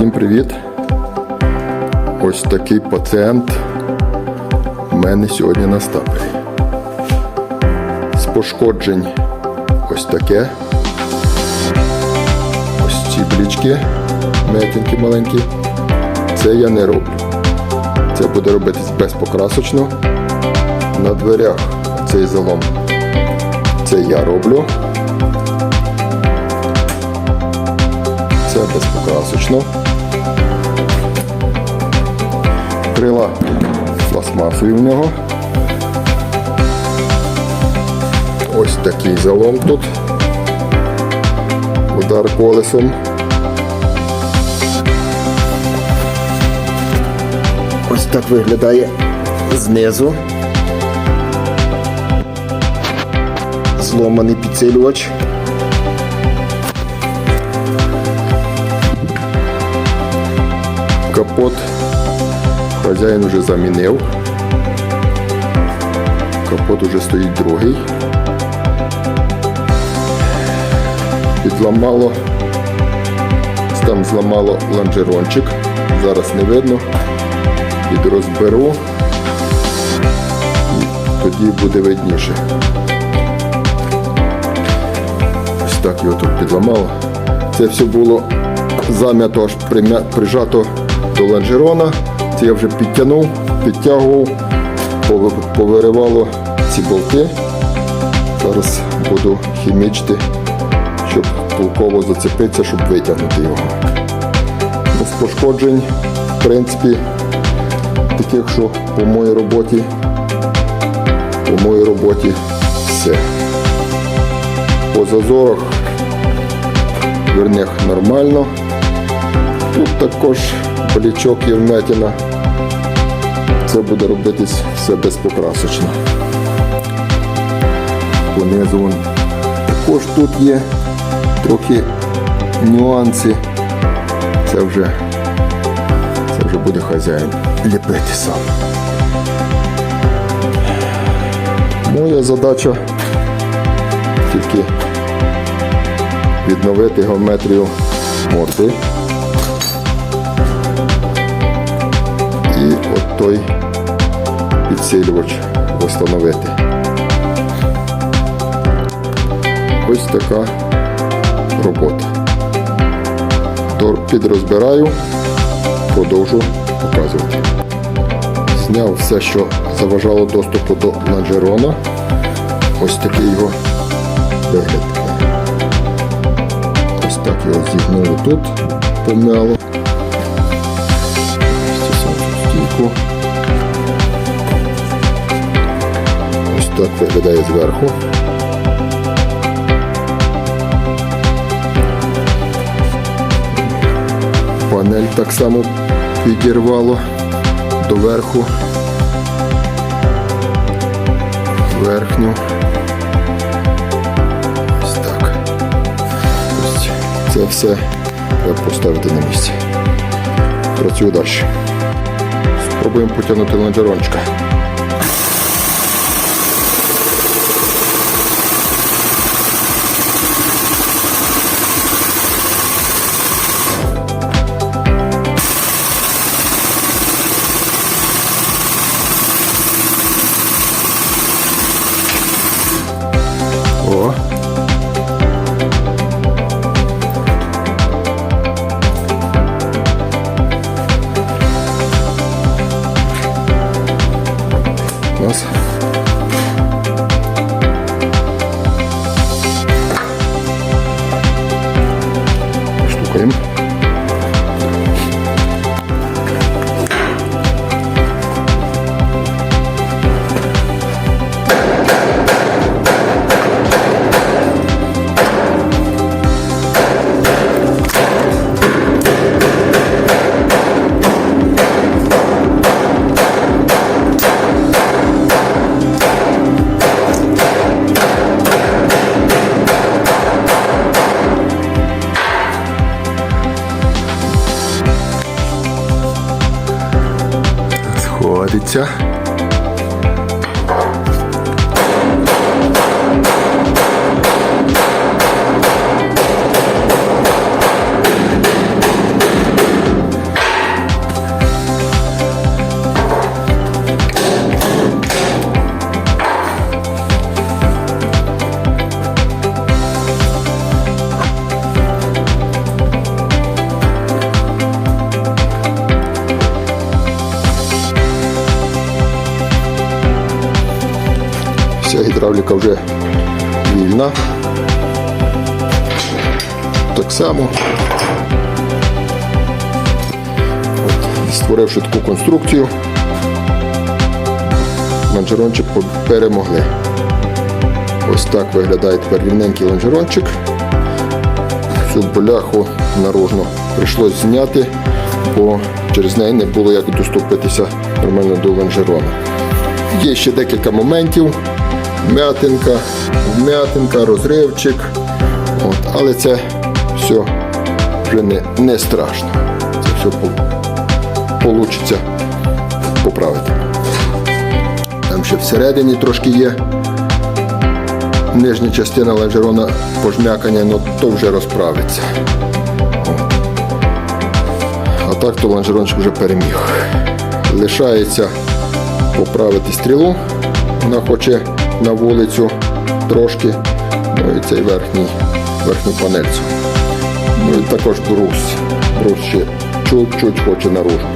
Всім привіт! Ось такий пацієнт у мене сьогодні на стапелі. З пошкоджень ось таке. Ось ці блічки, метінки маленькі. Це я не роблю. Це буде робитись безпокрасочно. На дверях цей залом. Це я роблю. Це безпокрасочно. Пластмасові в нього. Ось такий залом тут. Удар колесом. Ось так виглядає знизу. Зломаний підсилювач. Капот хазяїн вже замінив. Капот уже стоїть другий. Підламало, там зламало лонжерончик. Зараз не видно. Підрозберу. І тоді буде видніше. Ось так його тут підламало. Це все було зам'ято аж прижато до лонжерона. Це я вже підтягнув, підтягував, повиривало ці болти. Зараз буду хімічити, щоб толково зацепитися, щоб витягнути його. З пошкоджень, в принципі, таких, що по моїй роботі, по моїй роботі все. По зазорах вернях нормально. Тут також болічок є вметіна. Це буде робитись все безпокрасочно. Понизу. Також тут є трохи нюанси. Це вже, це вже буде хазяїн ліпити сам. Моя задача тільки відновити геометрію морди. І от той підсилювач встановити. Ось така робота. Підрозбираю, продовжу показувати. Зняв все, що заважало доступу до лонжерона. Ось такий його вигляд. Ось так його зігнули тут, помяло. Стійку. Ось так виглядає зверху. Панель так само підірвало доверху. Верхню. Ось так. Ось це все треба поставити на місце. Працюю далі. Спробуємо потягнути лонжерончика. Сходиться. Гідравліка вже вільна. Так само. Створивши таку конструкцію, лонжерончик перемогли. Ось так виглядає тепер рівненький лонжерончик. Цю бляху наружно прийшлось зняти, бо через неї не було як доступитися нормально до лонжерона. Є ще декілька моментів. М'ятинка, вм'ятинка, розривчик. От, але це все вже не, не страшно. Це все вийде поправити. Там ще всередині трошки є нижня частина лонжерона пожмякання, але то вже розправиться. А так то лонжерончик вже переміг. Лишається поправити стрілу. Вона хоче на вулицю трошки. Ну і цей верхній, верхню панельцю. Ну і також брус. Брус ще чуть-чуть хоче наружу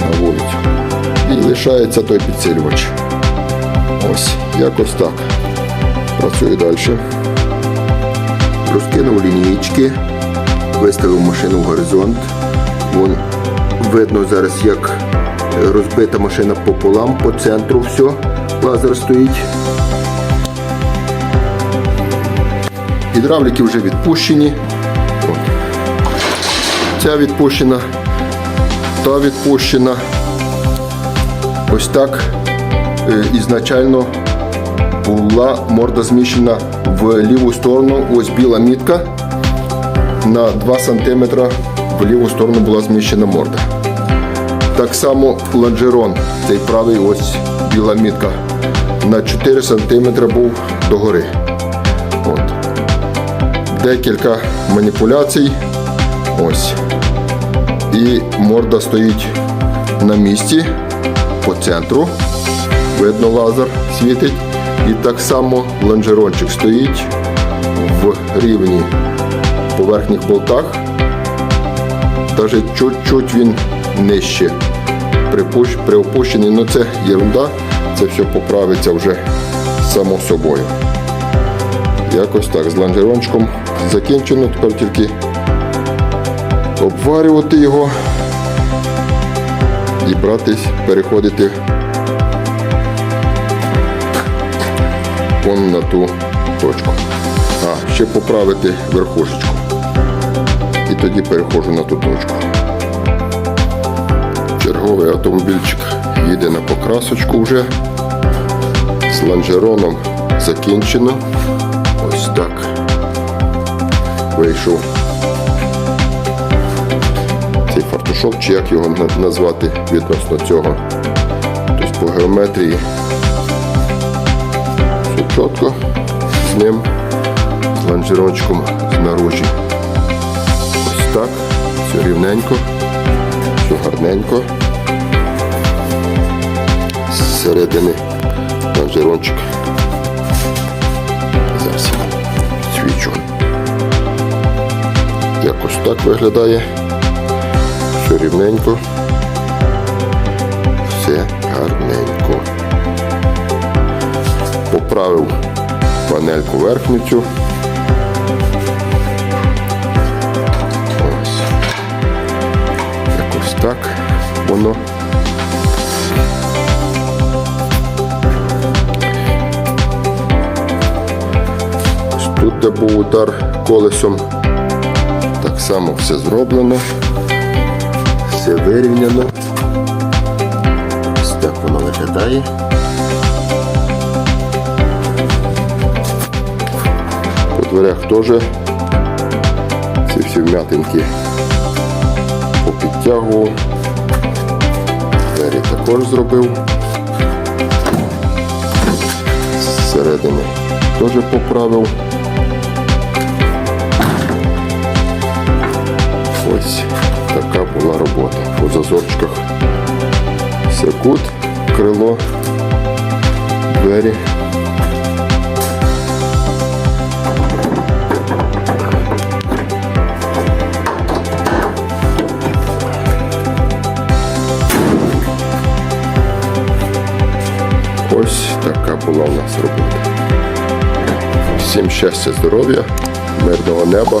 на вулицю. І лишається той підсилювач. Ось, якось так. Працюю далі. Розкинув лінієчки, виставив машину в горизонт. Вон видно зараз, як розбита машина пополам, по центру все. Лазер стоїть. Гідравліки вже відпущені. От. Ця відпущена, та відпущена. Ось так е, ізначально була морда зміщена в ліву сторону. Ось біла мітка. На 2 см в ліву сторону була зміщена морда. Так само лонжерон, цей правий ось біла мітка. На 4 см був догори. Декілька маніпуляцій. Ось. І морда стоїть на місці по центру. Видно, лазер світить. І так само лонжерончик стоїть в рівні поверхніх болтах. Навіть чуть-чуть він нижче припущ- приопущений, ну це ерунда, це все поправиться вже само собою. Якось так, з лонжерончиком закінчено, тепер тільки обварювати його і братись, переходити вон на ту точку. А, ще поправити верхушечку. І тоді переходжу на ту точку. Черговий автомобільчик їде на покрасочку вже. З лонжероном закінчено. Так. Вийшов цей фартушок, чи як його назвати відносно цього. Тобто по геометрії все чітко з ним, з лонжерончиком знаружі. Ось так, все рівненько, все гарненько. Зсередини лонжерончик. Зараз так виглядає. Все рівненько. Все гарненько. Поправив панельку верхню. Ось. Якось так воно. Тут, де був удар колесом, само все зроблено, все вирівняно. Ось так воно виглядає. По дверях теж ці всі вм'ятинки попідтягував. Двері також зробив. Зсередини теж поправив. Ось така була робота. По зазорчиках секут, крило, двері. Ось така була у нас робота. Всім щастя, здоров'я, мирного неба